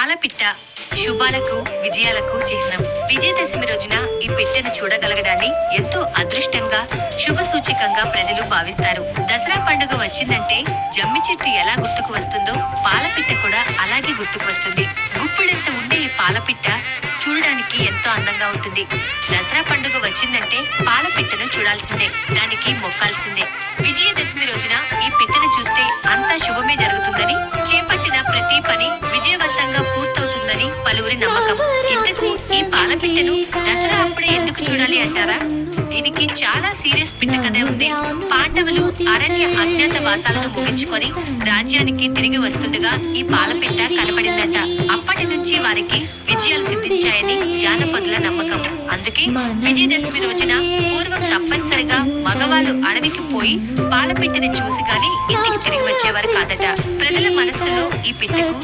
పాలపిట్ట శుభాలకు విజయాలకు చిహ్నం. విజయదశమి రోజున ఈ పిట్టను చూడగలగడాన్ని ఎంతో అదృష్టంగా శుభ సూచకంగా ప్రజలు భావిస్తారు. దసరా పండుగ వచ్చిందంటే జమ్మి చెట్టు ఎలా గుర్తుకు వస్తుందో పాలపిట్ట కూడా అలాగే గుర్తుకు వస్తుంది. గుప్పిడంత ఉండే ఈ పాలపిట్ట చూడడానికి ఎంతో అందంగా ఉంటుంది. దసరా పండుగ వచ్చిందంటే పాలపిట్టను చూడాల్సిందే దానికి మొక్కాల్సిందే. విజయదశమి రోజున ఈ పిట్టను చూస్తే అంతా శుభమే జరుగుతుందని అని పలువురి నమ్మకం. ఇంతకు ఈ పాలపిట్టను దసరా అప్పుడే ఎందుకు చూడాలి అంటారా? దీనికి చాలా సీరియస్ పిట్ట కథ ఉంది. పాండవులు అరణ్య అజ్ఞాత వాసాలను ముగించుకొని రాజ్యానికి తిరిగి వస్తుండగా ఈ పాలపిట్ట కనబడిందట అప్పటి నుంచి వారికి విజయాలు సిద్ధించాయని జానపదుల నమ్మకం. అందుకే విజయదశమి రోజున పూర్వం తప్పనిసరిగా మగవాళ్ళు అడవికి పోయి పాలపిట్టని చూసి గాని ఇంటికి తిరిగి వచ్చేవారు కాదట. ప్రజల మనస్సులో ఈ పిట్టకు